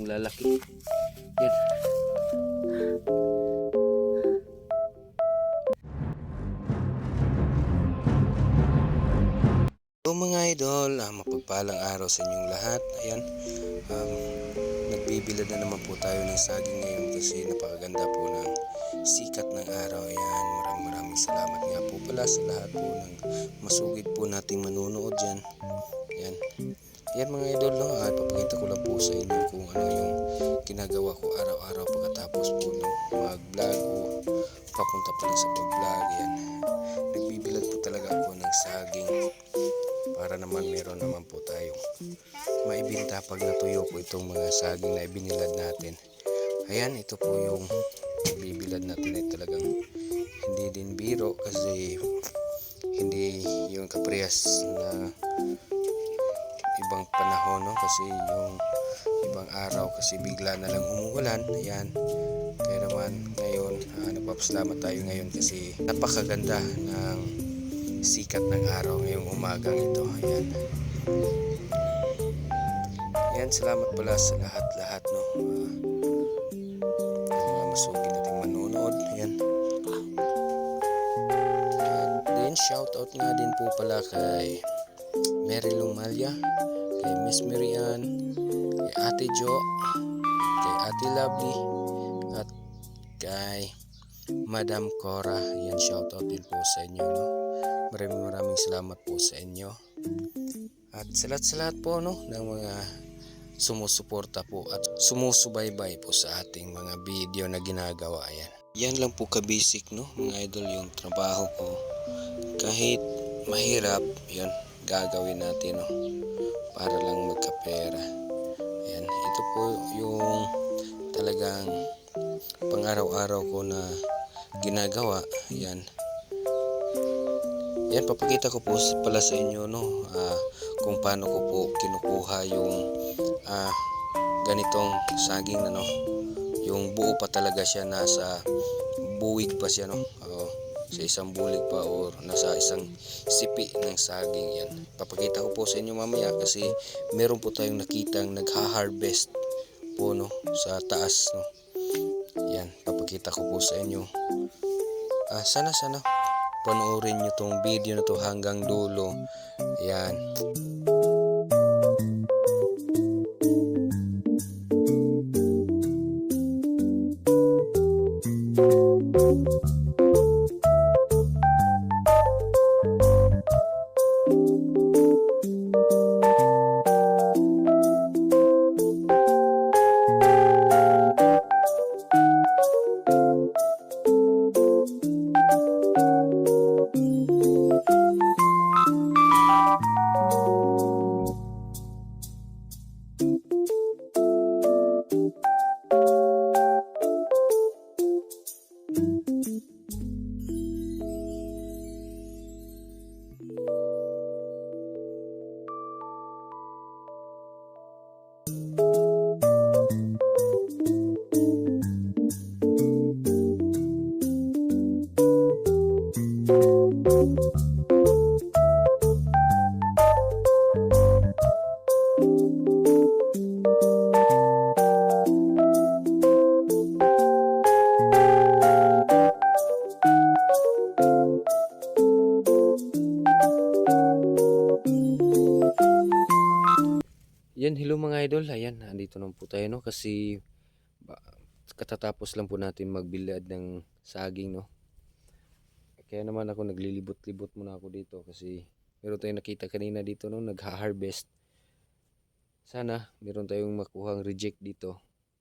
Ang lalaki. Yan. So mga idol, ah, mapagpalang araw sa inyong lahat. Ayan, um, nagbibilad na naman po tayo ng saging ngayon kasi napakaganda po ng sikat ng araw. Ayan, maraming maraming salamat nga po pala sa lahat po ng masugid po nating manunood dyan. Ayan. Ayan mga idol, no? Ah, papakita ko lang po sa inyo kung ano yung ginagawa ko araw-araw pagkatapos po no, mag-vlog o papunta pa sa pag-vlog. Ayan. Nagbibilad po talaga ako ng saging para naman meron naman po tayong maibinta pag natuyo po itong mga saging na ibinilad natin. Ayan, ito po yung bibilad natin ay talagang hindi din biro kasi hindi yung kapriyas na ibang panahon no? Kasi yung ibang araw kasi bigla na lang umuulan ayan. Kaya naman ngayon uh, nagpapasalamat tayo ngayon kasi napakaganda ng sikat ng araw ngayong umagang ito ayan. Ayan salamat pala sa lahat-lahat no? Uh, mga masugid nating manonood ayan. At then shout out nga din po pala kay Mary Lumalia, kay Miss Marian, kay Ate Jo, kay Ate Lovely, at kay Madam Cora. Yan, shoutout din po sa inyo. No? Maraming maraming salamat po sa inyo. At sa lahat sa lahat po no, ng mga sumusuporta po at sumusubaybay po sa ating mga video na ginagawa. Yan. Yan lang po ka-basic no, mga idol yung trabaho ko. Kahit mahirap, yan, gagawin natin no para lang magkapera. Ayan ito po yung talagang pang araw-araw ko na ginagawa. Ayan. Yan papakita ko po pala sa inyo no ah, kung paano ko po kinukuha yung ah, ganitong saging na no yung buo pa talaga siya nasa buwig pa siya no sa isang bulig pa or nasa isang sipi ng saging yan. Papakita ko po sa inyo mamaya kasi meron po tayong nakitang nagha-harvest po no sa taas no. Yan, papakita ko po sa inyo. Ah, sana sana panoorin nyo tong video na to hanggang dulo. Yan. Idol. Ayan, andito naman po tayo no kasi katatapos lang po natin magbilad ng saging no. Kaya naman ako naglilibot-libot muna ako dito kasi meron tayong nakita kanina dito no, nagha-harvest. Sana meron tayong makuhang reject dito.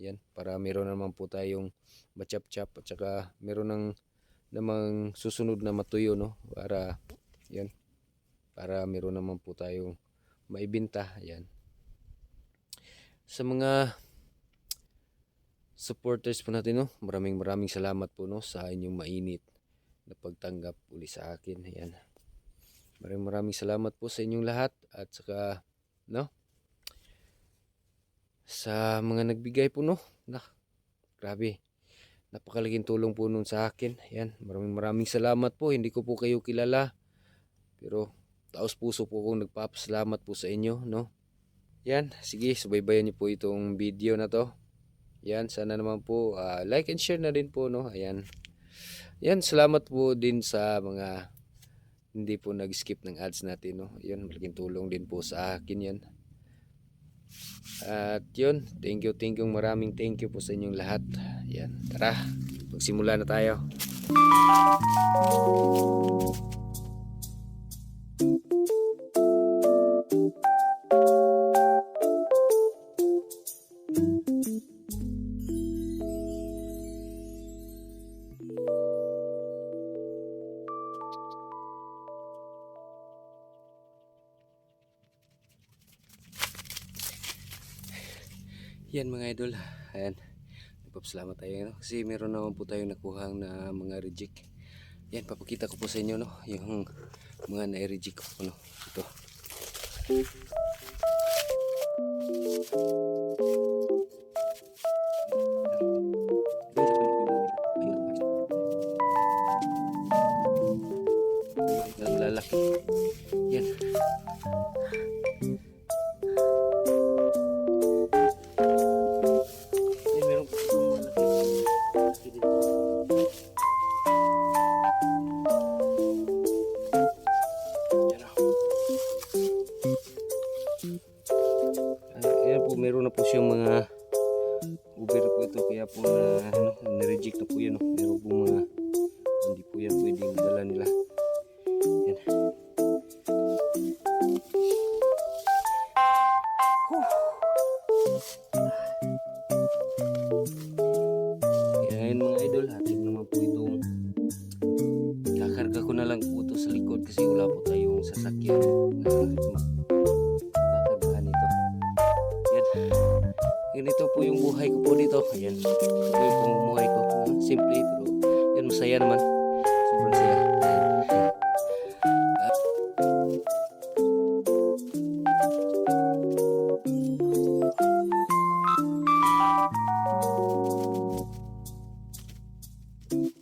Yan, para meron naman po tayong machap-chap at saka meron ng namang susunod na matuyo no para yan para meron naman po tayong maibenta yan sa mga supporters po natin no maraming maraming salamat po no sa inyong mainit na pagtanggap uli sa akin. Ayan. Maraming maraming salamat po sa inyong lahat at saka no sa mga nagbigay po no. Na grabe. Napakalaking tulong po nun sa akin. Ayan. Maraming maraming salamat po. Hindi ko po kayo kilala. Pero taos puso po akong nagpapasalamat po sa inyo no Yan, sige, subaybayan niyo po itong video na to. Yan, sana naman po ah, like and share na din po no. Ayan. Yan, salamat po din sa mga hindi po nag-skip ng ads natin no. Yan, malaking tulong din po sa akin yan. At yun, thank you, thank you, maraming thank you po sa inyong lahat. Yan, tara, magsimula na tayo. Yan mga idol, ayan. Nagpapasalamat tayo no? kasi meron naman po tayong nakuhang na mga reject. Yan, papakita ko po sa inyo no, yung mga na-reject ko no. Ito. Ang ganito po yung buhay ko po dito. Ayan. Ito yung pamumuhay ko. Simple pero yan masaya naman. Sobrang saya. Thank